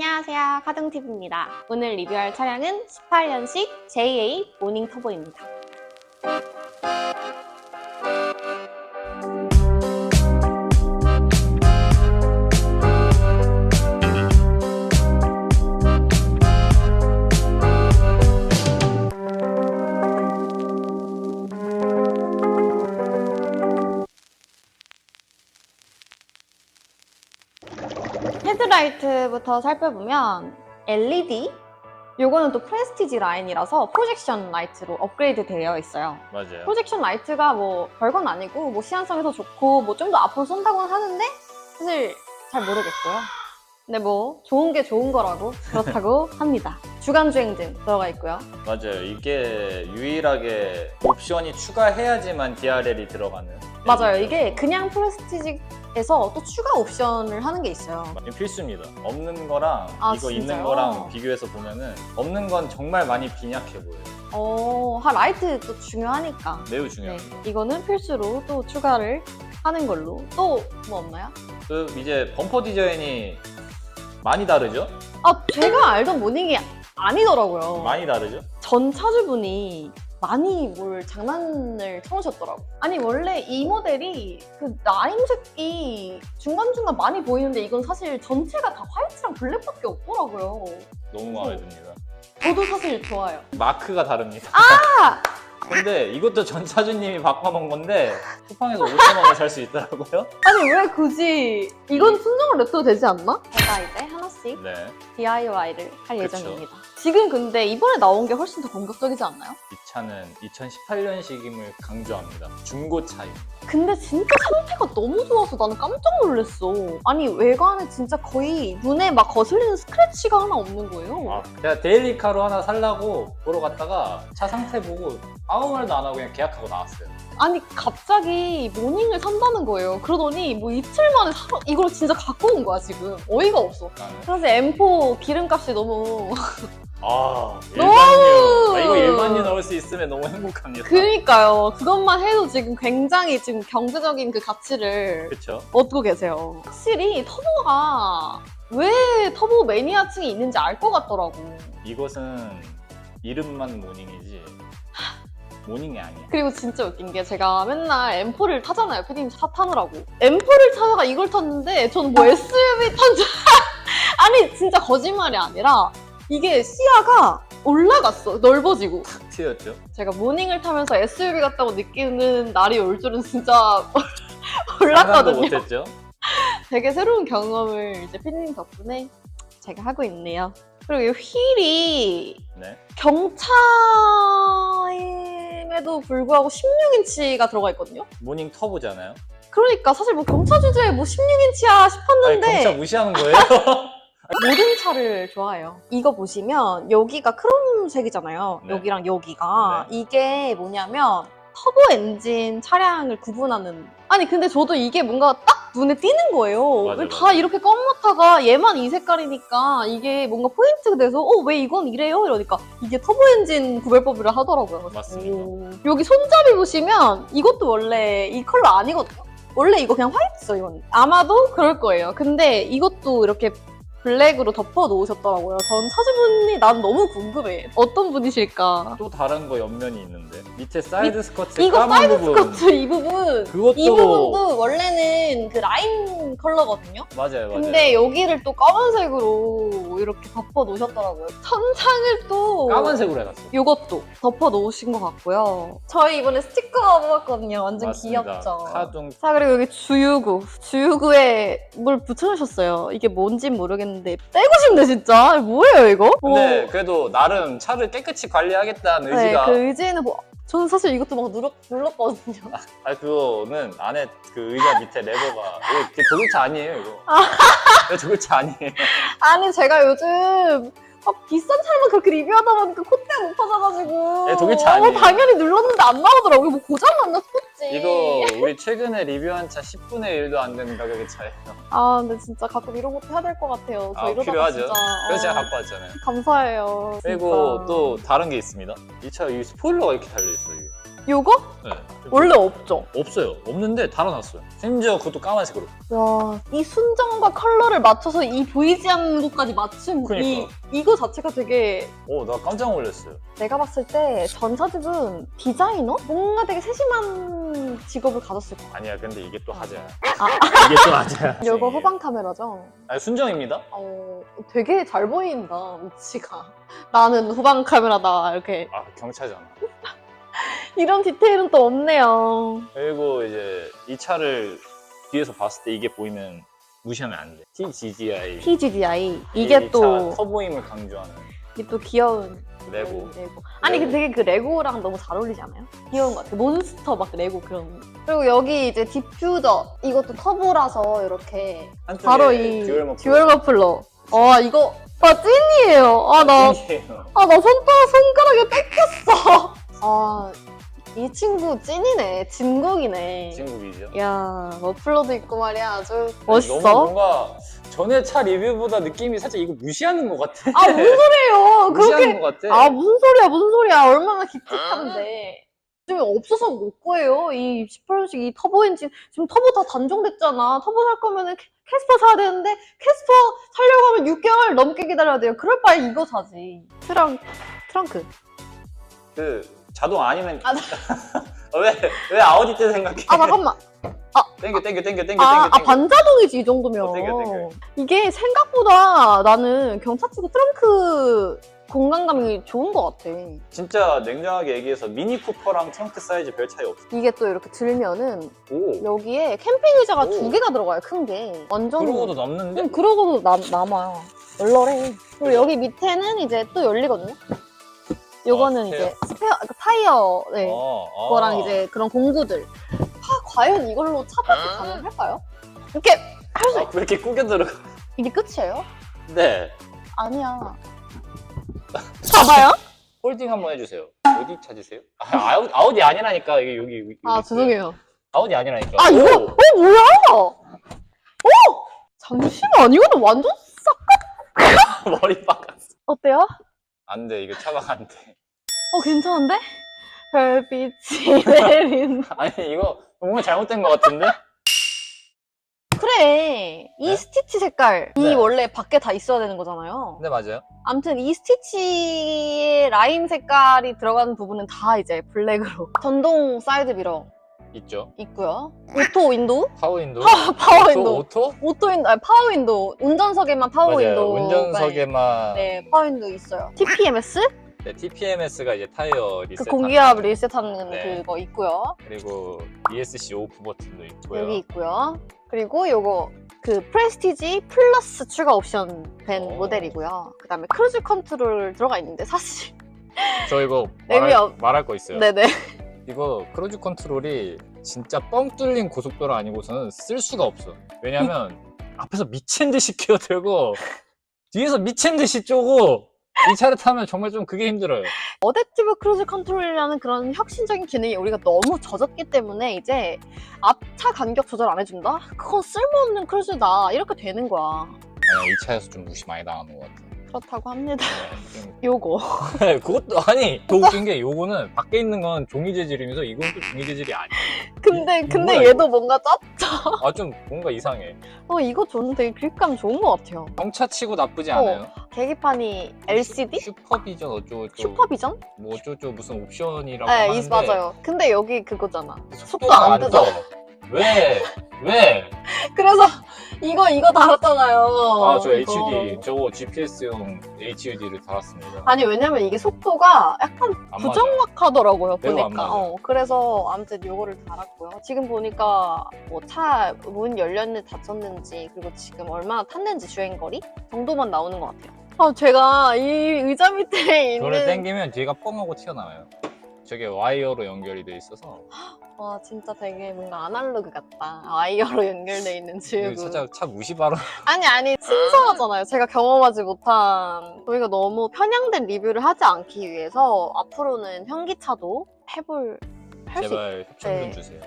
안녕하세요. 카등TV입니다. 오늘 리뷰할 차량은 18년식 JA 모닝 터보입니다. 라이트부터 살펴보면 LED 요거는 또 프레스티지 라인이라서 프로젝션 라이트로 업그레이드 되어 있어요. 맞아요. 프로젝션 라이트가 뭐 별건 아니고 뭐 시한성에서 좋고 뭐 좀 더 앞으로 쏜다고는 하는데 사실 잘 모르겠고요. 근데 뭐 좋은 게 좋은 거라고 그렇다고 합니다. 주간 주행등 들어가 있고요. 맞아요. 이게 유일하게 옵션이 추가해야지만 DRL이 들어가는. 맞아요. 이게 그냥 프레스티지 에서 또 추가 옵션을 하는 게 있어요. 이거 필수입니다. 없는 거랑 아, 이거 진짜요? 있는 거랑 비교해서 보면은 없는 건 정말 많이 빈약해 보여요. 어, 하 라이트 또 중요하니까. 매우 네, 중요합니다. 이거는 필수로 또 추가를 하는 걸로. 또 뭐 없나요? 그 이제 범퍼 디자인이 많이 다르죠? 아, 제가 알던 모닝이 아니더라고요. 많이 다르죠? 전 차주분이 많이 뭘 장난을 쳐놓으셨더라고. 아니, 원래 이 모델이 그 라임색이 중간중간 많이 보이는데 이건 사실 전체가 다 화이트랑 블랙밖에 없더라고요. 너무 마음에 어. 듭니다. 저도 사실 좋아요. 마크가 다릅니다. 아! 근데 이것도 전 차주님이 바꿔놓은 건데 쿠팡에서 5천 원에 살 수 있더라고요. 아니, 왜 굳이 이건 순정을 냅둬도 되지 않나? 제가 이제 하나씩 네. DIY를 할 그쵸. 예정입니다. 지금 근데 이번에 나온 게 훨씬 더 공격적이지 않나요? 이 차는 2018년식임을 강조합니다. 중고차입니다. 근데 진짜 상태가 너무 좋아서 나는 깜짝 놀랐어. 아니 외관에 진짜 거의 눈에 막 거슬리는 스크래치가 하나 없는 거예요. 아, 제가 데일리카로 하나 살라고 보러 갔다가 차 상태 보고 아무 말도 안 하고 그냥 계약하고 나왔어요. 아니 갑자기 모닝을 산다는 거예요. 그러더니 뭐 이틀 만에 사 이걸 진짜 갖고 온 거야 지금. 어이가 없어. 나는 그래서 M4 기름값이 너무 아 너무! 일반유 아, 이거 일반유 넣을 수 있으면 너무 행복합니다. 그니까요. 그것만 해도 지금 굉장히 지금 경제적인 그 가치를 그렇죠. 얻고 계세요. 확실히 터보가 왜 터보 매니아층이 있는지 알 것 같더라고. 이것은 이름만 모닝이지 모닝이 아니야. 그리고 진짜 웃긴 게 제가 맨날 M4를 타잖아요. 피디님 차 타느라고. M4를 타다가 이걸 탔는데 저는 뭐 SUV 탄 줄. 아니 진짜 거짓말이 아니라 이게 시야가 올라갔어. 넓어지고. 튀었죠. 제가 모닝을 타면서 SUV 같다고 느끼는 날이 올 줄은 진짜 상상도 몰랐거든요. 못했죠. 되게 되게 새로운 경험을 이제 피디님 덕분에 제가 하고 있네요. 그리고 이 휠이 네. 경차임에도 불구하고 16인치가 들어가 있거든요. 모닝 터보잖아요. 그러니까 사실 뭐 경차 주제에 뭐 16인치야 아니 싶었는데 경차 무시하는 거예요? 모든 차를 좋아해요. 이거 보시면 여기가 크롬색이잖아요. 네. 여기랑 여기가 네. 이게 뭐냐면 터보 엔진 차량을 구분하는 아니 근데 저도 이게 뭔가 딱 눈에 띄는 거예요. 맞아, 왜 맞아. 다 이렇게 검마타가 얘만 이 색깔이니까 이게 뭔가 포인트가 돼서 어 왜 이건 이래요? 이러니까 이게 터보 엔진 구별법이라 하더라고요. 맞습니다. 오. 여기 손잡이 보시면 이것도 원래 이 컬러 아니거든요. 원래 이거 그냥 화이트죠 이건. 아마도 그럴 거예요. 근데 이것도 이렇게 블랙으로 덮어 놓으셨더라고요. 전 차주분이 난 너무 궁금해. 어떤 분이실까? 또 다른 거 옆면이 있는데 밑에 사이드 스커트 이거 까만 사이드 부분 스커트 이 부분. 그것도 이 부분도 원래는 그 라인 컬러거든요. 맞아요, 맞아요. 근데 여기를 또 까만색으로 이렇게 덮어 놓으셨더라고요. 천장을 또 까만색으로 해놨어. 이것도 덮어 놓으신 것 같고요. 저희 이번에 스티커 뽑았거든요. 완전 맞습니다. 귀엽죠. 카둥 자 그리고 여기 주유구 주유구에 뭘 붙여놓으셨어요 이게 뭔진 모르겠는데 떼고 싶네 진짜. 뭐예요 이거? 근데 뭐, 그래도 나름 차를 깨끗이 관리하겠다는 네, 의지가 그 의지는 뭐 저는 사실 이것도 막 눌렀, 눌렀거든요. 아 그거는 안에 그 의자 밑에 레버가. 이거 그게 도그차 아니에요 이거. 이거 도그차 아니에요. 아니 제가 요즘 막 비싼 차만 그렇게 리뷰하다 보니까 콧대 못 찾아가지고. 네, 독일차 아니에요. 어, 당연히 눌렀는데 안 나오더라고요 뭐 고장 났나 싶었지. 이거 우리 최근에 리뷰한 차 10분의 1도 안 되는 가격의 차예요. 아 근데 진짜 가끔 이런 것도 해야 될 것 같아요. 저 아, 이러다가 필요하죠. 진짜. 그래서 제가 어, 갖고 왔잖아요. 감사해요 그리고 진짜. 또 다른 게 있습니다. 이 차 이 스포일러가 이렇게 달려 있어요 이게 요거? 네. 원래 없죠. 없어요. 없는데 달아놨어요. 심지어 그것도 까만색으로. 야, 이 순정과 컬러를 맞춰서 이 보이지 않는 곳까지 맞춘 이 그러니까. 이거 자체가 되게 오, 나 깜짝 놀랐어요. 내가 봤을 때 전사집은 디자이너? 뭔가 되게 세심한 직업을 가졌을 거야. 아니야, 근데 이게 또 하자야. 아. 이게 또 하자야. 이거 후방 카메라죠? 아니, 순정입니다. 어, 되게 잘 보인다, 위치가. 나는 후방 카메라다, 이렇게. 아, 경차잖아. 이런 디테일은 또 없네요. 그리고 이제 이 차를 뒤에서 봤을 때 이게 보이면 무시하면 안 돼. TGDI. TGDI. 이게 또, 터보임을 강조하는 이게 또 귀여운. 레고. 레고. 아니, 근데 되게 그 레고랑 너무 잘 어울리지 않아요? 귀여운 것 같아. 몬스터 막 레고 그런. 그리고 여기 이제 디퓨저. 이것도 터보라서 이렇게. 한쪽에 바로 이 듀얼 머플러. 듀얼 머플러. 아, 이거. 아, 찐이에요. 아, 나. 찐이에요. 아, 나 손가락, 손가락에 뺏겼어. 아, 이 친구 찐이네. 진국이네. 진국이죠. 야, 머플러도 있고 말이야. 아주 너무 멋있어. 뭔가 전에 차 리뷰보다 느낌이 살짝 이거 무시하는 것 같아. 아, 무슨 소리예요? 무시하는 그렇게. 것 같아. 아, 무슨 소리야, 무슨 소리야. 얼마나 기특한데. 지금 없어서 못 구해요. 이 18년식 이 터보 엔진. 지금 터보 다 단종됐잖아. 터보 살 거면은 캐- 캐스퍼 사야 되는데, 캐스퍼 살려고 하면 6개월 넘게 기다려야 돼요. 그럴 바에 이거 사지. 트렁, 트렁크. 그 자동 아니면 아, 나- 왜 왜 아우디 때 생각해? 아, 잠깐만. 땡겨 땡겨 땡겨 땡겨 아, 땡겨 아, 반자동이지, 이 정도면. 어, 땡겨, 땡겨. 이게 생각보다 나는 경차치고 트렁크 공간감이 좋은 것 같아. 진짜 냉정하게 얘기해서 미니 쿠퍼랑 트렁크 사이즈 별 차이 없어. 이게 또 이렇게 들면은 오. 여기에 캠핑 의자가 오. 두 개가 들어가요, 큰 게. 완전. 그러고도 남는데? 응, 그러고도 남, 남아요. 얼얼해. 그리고 여기 밑에는 이제 또 열리거든요. 요거는 아, 이제 스페어, 그 타이어, 네. 어, 어. 그거랑 이제 그런 공구들. 아, 과연 이걸로 차 밖에 가능할까요? 이렇게 할 수, 아, 왜 이렇게 꾸겨 들어가? 이게 끝이에요? 네. 아니야. 봐봐요? 홀딩 한번 해주세요. 어디 찾으세요? 아, 아우, 아우디 아니라니까 이게 여기. 여기 아, 있어요. 죄송해요. 아우디 아니라니까. 아, 이거, 오! 어, 뭐야? 어! 잠시만, 이거는 완전 싹, 머리 빡갔어. 어때요? 안 돼, 이거 차박 안 돼. 어, 괜찮은데? 별빛이 내린. 아니, 이거 뭔가 잘못된 것 같은데? 그래. 이 네? 스티치 색깔. 이 네. 원래 밖에 다 있어야 되는 거잖아요. 네, 맞아요. 아무튼 이 스티치의 라인 색깔이 들어가는 부분은 다 이제 블랙으로. 전동 사이드 미러 있죠. 있고요. 오토 윈도우? 파워 윈도우. 파, 파워 오토, 윈도우. 오토? 오토 윈도우, 아니, 파워 윈도우. 운전석에만 파워 맞아요. 윈도우. 운전석에만 네, 파워 윈도우 있어요. TPMS? 네, TPMS가 이제 타이어 리셋 그 공기압 리셋하는 네. 그거 있고요. 그리고 ESC 오프 버튼도 있고요. 여기 있고요. 그리고 요거 그 프레스티지 플러스 추가 옵션 된 오. 모델이고요. 그다음에 크루즈 컨트롤 들어가 있는데 사실 저 이거 의미 말할, 없- 말할 거 있어요. 네네 이거 크루즈 컨트롤이 진짜 뻥 뚫린 고속도로 아니고서는 쓸 수가 없어. 왜냐면 앞에서 미친 듯이 끼어들고 뒤에서 미친 듯이 쪼고 이 차를 타면 정말 좀 그게 힘들어요. 어댑티브 크루즈 컨트롤이라는 그런 혁신적인 기능이 우리가 너무 젖었기 때문에 이제 앞차 간격 조절 안 해준다? 그건 쓸모없는 크루즈다 이렇게 되는 거야. 아니, 이 차에서 좀 무시 많이 당하는 것 같아요. 그렇다고 합니다. 네, 좀- 요거 네, 그것도 아니 더 웃긴 게 요거는 밖에 있는 건 종이 재질이면서 이건 또 종이 재질이 아니야. 근데 이- 근데 뭐야, 얘도 뭔가 짭. 아 좀 뭔가 이상해. 어 이거 저는 되게 그립감 좋은 것 같아요. 경차치고 나쁘지 어. 않아요. 계기판이 LCD? 슈퍼비전 어쩌고 슈퍼비전? 뭐 어쩌고 무슨 옵션이라고 네, 하는데 이- 맞아요. 근데 여기 그거잖아. 속도 속도가 안안 뜨죠. 떠. 왜? 왜? 그래서 이거 이거 달았잖아요. 아 저 이거. HUD 저거 GPS용 HUD를 달았습니다. 아니 왜냐면 이게 속도가 약간 안 맞아요. 부정확하더라고요 매우 안 보니까. 맞아요. 어, 그래서 아무튼 요거를 달았고요. 지금 보니까 뭐 차 문 열렸는지 닫혔는지 그리고 지금 얼마나 탔는지 주행 거리 정도만 나오는 것 같아요. 아 제가 이 의자 밑에 이거를 있는 당기면 뒤가 뻥하고 튀어나와요. 저게 와이어로 연결이 돼 있어서 와 진짜 되게 뭔가 아날로그 같다. 와이어로 연결돼 있는 주유구. 살짝 차 무시 발언. 아니 아니 신선하잖아요. 제가 경험하지 못한 저희가 너무 편향된 리뷰를 하지 않기 위해서 앞으로는 현기차도 해볼 할 수 있. 제발 협찬 좀 네. 주세요.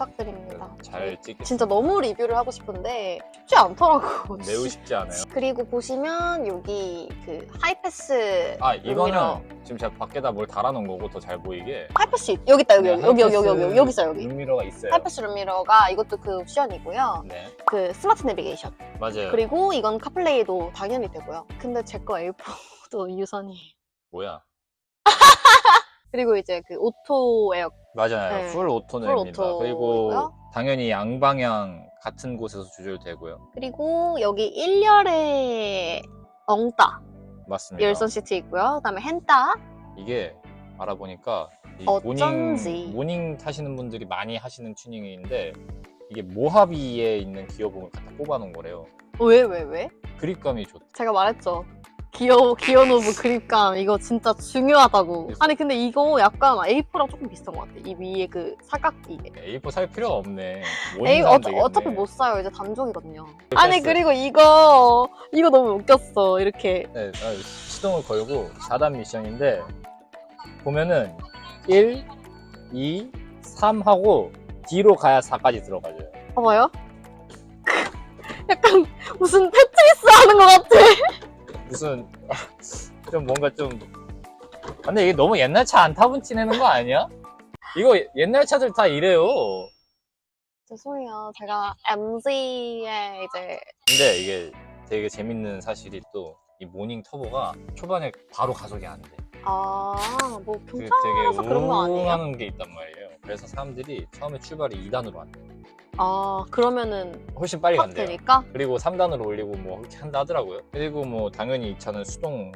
부탁드립니다. 잘 찍겠습니다. 진짜 너무 리뷰를 하고 싶은데 쉽지 않더라고. 매우 쉽지 않아요. 그리고 보시면 여기 그 하이패스 아 이거는. 지금 제가 밖에다 뭘 달아놓은 거고 더 잘 보이게 하이패스 여기 있다 여기 네, 여기 여기 여기 여기 여기 여기 있어 여기. 룸미러가 있어요. 하이패스 룸미러가 이것도 그 옵션이고요. 네 그 스마트 내비게이션. 맞아요. 그리고 이건 카플레이도 당연히 되고요. 근데 제 거 에어포도 유선이. 뭐야? 그리고 이제 그 오토 에어 맞아요. 네. 풀 오토냅니다. 풀 그리고 오토고요. 당연히 양방향 같은 곳에서 조절되고요. 그리고 여기 1열에 엉따 맞습니다. 열선 시트 있고요. 그다음에 핸따 이게 알아보니까 이 어쩐지. 모닝 모닝 타시는 분들이 많이 하시는 튜닝인데 이게 모하비에 있는 기어봉을 갖다 뽑아놓은 거래요. 왜 왜 왜? 그립감이 좋다. 제가 말했죠. 기어 기어 노브 그립감 이거 진짜 중요하다고. 아니 근데 이거 약간 A4랑 조금 비슷한 것 같아. 이 위에 그 사각 이게. A4 살 필요가 없네. A 어, 사면 되겠네. 어차피 못 사요. 이제 단종이거든요. 아니 그리고 이거 이거 너무 웃겼어. 이렇게 네, 아, 시동을 걸고 4단 미션인데 보면은 1, 2, 3 하고 뒤로 가야 4까지 들어가죠. 봐봐요. 약간 무슨 테트리스 하는 것 같아. 무슨 좀 뭔가 좀 근데 이게 너무 옛날 차 안 타본 티 내는 거 아니야? 이거 옛날 차들 다 이래요. 죄송해요. 제가 MZ의 이제 근데 이게 되게 재밌는 사실이 또 이 모닝 터보가 초반에 바로 가속이 안 돼. 아뭐 그게 경차라서 되게 그런 거 아니에요? 우웅하는 게 있단 말이에요. 그래서 사람들이 처음에 출발이 2단으로 안 돼. 아 그러면은 훨씬 빨리 확 간대요. 되니까. 그리고 3단으로 올리고 뭐 그렇게 한다 하더라고요. 그리고 뭐 당연히 이 차는 수동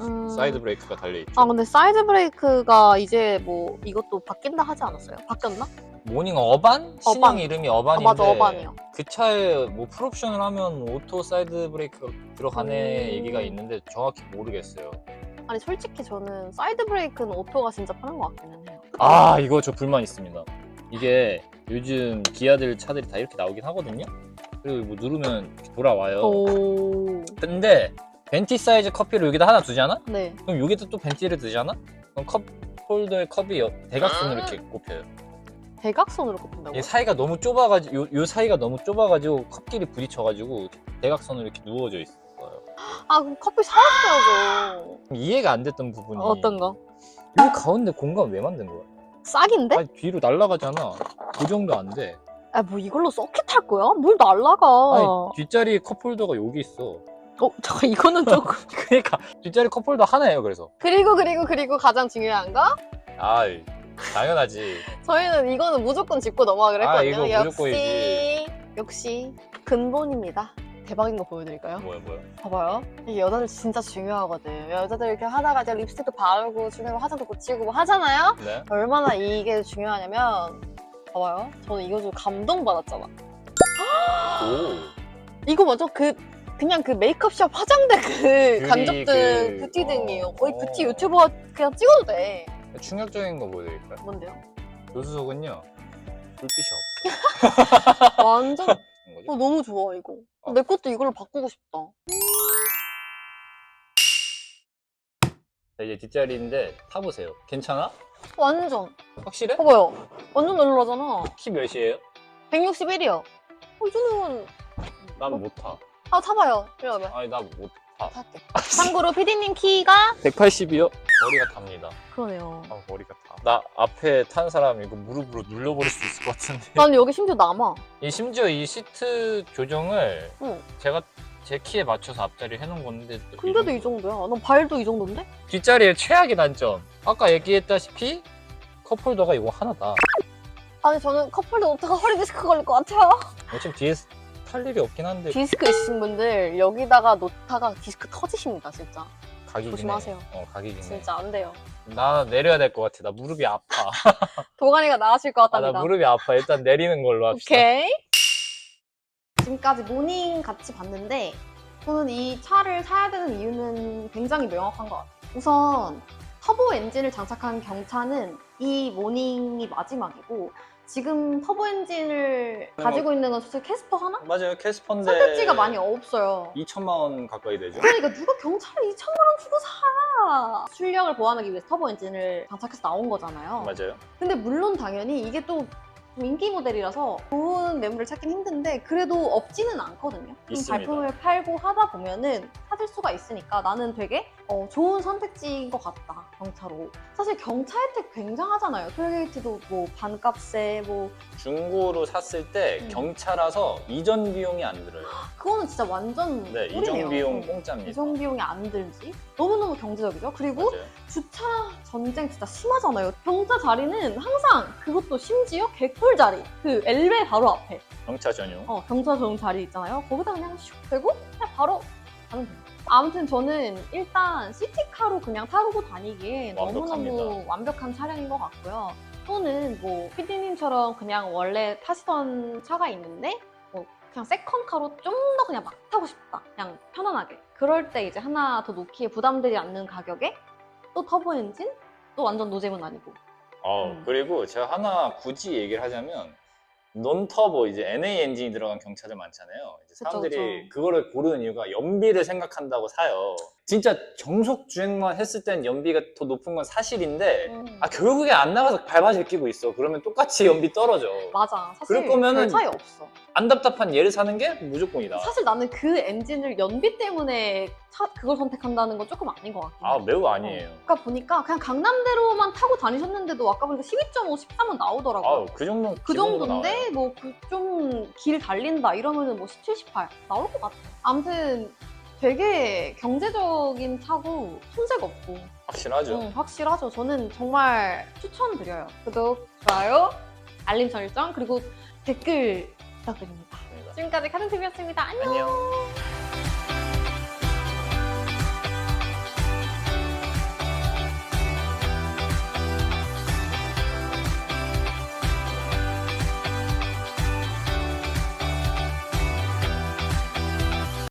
음. 사이드 브레이크가 달려 있죠. 아 근데 사이드 브레이크가 이제 뭐 이것도 바뀐다 하지 않았어요? 바뀌었나? 모닝 어반? 신형. 이름이 아 어반인데 맞아 어반이요. 그 차에 뭐 풀옵션을 하면 오토 사이드 브레이크가 들어가네 음. 얘기가 있는데 정확히 모르겠어요. 아니 솔직히 저는 사이드 브레이크는 오토가 진짜 편한 것 같기는 해요. 아 이거 저 불만 있습니다. 이게 요즘 기아들 차들이 다 이렇게 나오긴 하거든요. 그리고 뭐 누르면 이렇게 돌아와요. 오. 근데 벤티 사이즈 커피를 여기다 하나 두잖아? 네. 그럼 여기다 또 벤티를 두잖아? 그럼 컵 홀더의 컵이 여- 대각선으로 이렇게 꼽혀요. 대각선으로 꼽힌다고? 이 사이가 너무 좁아가지고 요, 요 사이가 너무 좁아가지고 컵끼리 부딪혀가지고 대각선으로 이렇게 누워져 있어요. 아 그럼 커피 사왔어야죠. 이해가 안 됐던 부분이 어떤 거? 이 가운데 공간 왜 만든 거야? 싹인데? 아니 뒤로 날아가잖아. 그 정도 안 돼. 아 뭐 이걸로 서킷 할 거야? 뭘 날라가? 아니 뒷자리 컵홀더가 여기 있어. 어, 저 이거는 조금. 그러니까 뒷자리 컵홀더 하나예요. 그래서 그리고 그리고 그리고 가장 중요한 거 아 당연하지. 저희는 이거는 무조건 짚고 넘어가기로 아, 했거든요. 이거 역시 무조건이지. 역시 근본입니다. 대박인 거 보여드릴까요? 뭐야 뭐야. 봐봐요. 이게 여자들 진짜 중요하거든. 여자들 이렇게 하다가 이제 립스틱도 바르고 중간에 화장도 고치고 뭐 하잖아요. 네. 얼마나 이게 중요하냐면 봐봐요. 저는 이거 좀 감동 받았잖아. 오. 이거 먼저 그 그냥 그 메이크업샵 화장대 그 뷰티 간접등 그- 뷰티 등이에요. 어. 거의 어. 뷰티 유튜버 그냥 찍어도 돼. 충격적인 거 보여드릴까요? 뭔데요? 조수석은요 불빛이 없어. 완전? 어, 너무 좋아 이거. 어. 내 것도 이걸로 바꾸고 싶다. 자, 이제 뒷자리인데 타보세요. 괜찮아? 완전. 확실해? 봐봐요. 완전 널널하잖아. 키 몇이에요? 161이요. 어, 이 정도면 난 못 타. 아 타봐요. 이리 와봐. 아니 나 못 타. 탈게. 참고로 피디님 키가 180이요? 머리가 답니다. 그러네요. 아 머리가 타. 나 앞에 탄 사람 이거 무릎으로 눌러버릴 수 있을 것 같은데. 난 여기 심지어 남아. 이 심지어 이 시트 조정을 응. 제가 제 키에 맞춰서 앞자리 해놓은 건데 또 근데도 이이 정도야. 난 발도 이 정도인데? 뒷자리의 최악의 단점. 아까 얘기했다시피 컵홀더가 이거 하나다. 아니 저는 커플도 못하고 허리 디스크 걸릴 것 같아요. 어차피 뒤 에탈 일이 없긴 한데 디스크 있으신 분들 여기다가 놓다가 디스크 터지십니다 진짜. 각이긴 조심하세요. 해. 어 각이긴 해. 진짜 안 돼요. 나 내려야 될 것 같아. 나 무릎이 아파. 도가니가 나으실 것 아, 같답니다. 나 무릎이 아파. 일단 내리는 걸로 합시다. 오케이. 지금까지 모닝 같이 봤는데 저는 이 차를 사야 되는 이유는 굉장히 명확한 것 같아요. 우선 터보 엔진을 장착한 경차는 이 모닝이 마지막이고 지금 터보 엔진을 어. 가지고 있는 건 솔직히 캐스퍼 하나? 맞아요. 캐스퍼인데 선택지가 많이 없어요. 2천만 원 가까이 되죠. 그러니까 누가 경차를 2천만 원 주고 사? 출력을 보완하기 위해서 터보 엔진을 장착해서 나온 거잖아요. 맞아요. 근데 물론 당연히 이게 또좀 인기 모델이라서 좋은 매물을 찾긴 힘든데 그래도 없지는 않거든요. 좀 있습니다. 발품을 팔고 하다 보면은 찾을 수가 있으니까 나는 되게 어, 좋은 선택지인 것 같다 경차로. 사실 경차 혜택 굉장하잖아요. 톨게이트도 뭐 반값에 뭐 중고로 샀을 때 음. 경차라서 이전 비용이 안 들어요. 그거는 진짜 완전 네, 꿀이네요. 이전 비용 음. 공짜입니다. 이전 비용이 안 들지. 너무너무 경제적이죠. 그리고 맞아요. 주차 전쟁 진짜 심하잖아요. 경차 자리는 항상 그것도 심지어 개꿀 자리. 그 엘베 바로 앞에. 경차 전용. 어, 경차 전용 자리 있잖아요. 거기다 그냥 슉 대고 그냥 바로 가면 돼요. 아무튼 저는 일단 시티카로 그냥 타고 다니기에 너무너무 완벽합니다. 완벽한 차량인 것 같고요. 또는 뭐 피디님처럼 그냥 원래 타시던 차가 있는데 뭐 그냥 세컨카로 좀 더 그냥 막 타고 싶다. 그냥 편안하게. 그럴 때 이제 하나 더 놓기에 부담되지 않는 가격에 또 터보 엔진? 또 완전 노잼은 아니고. 어, 음. 그리고 제가 하나 굳이 얘기를 하자면 논터보 이제 NA 엔진이 들어간 경차들 많잖아요. 이제 그쵸, 사람들이 그쵸. 그거를 고르는 이유가 연비를 생각한다고 사요. 진짜 정속 주행만 했을 땐 연비가 더 높은 건 사실인데 음. 아 결국에 안 나가서 밟아 제끼고 있어. 그러면 똑같이 연비 떨어져. 맞아. 사실 그럴 거면은 별 차이 없어. 안 답답한 얘를 사는 게 무조건이다. 사실 나는 그 엔진을 연비 때문에 차, 그걸 선택한다는 건 조금 아닌 것 같긴 해. 아 매우 아니에요. 아까 보니까 그냥 강남대로만 타고 다니셨는데도 아까 보니까 12.5, 13은 나오더라고요. 아우 그 정도 그 정도인데 뭐 좀 길 달린다 이러면은 뭐 17, 18 나올 것 같아. 아무튼 되게 경제적인 차고 손색 없고 확실하죠. 응, 확실하죠. 저는 정말 추천드려요. 구독, 좋아요, 알림 설정 그리고 댓글 부탁드립니다. 지금까지 카든TV였습니다. 안녕. 안녕.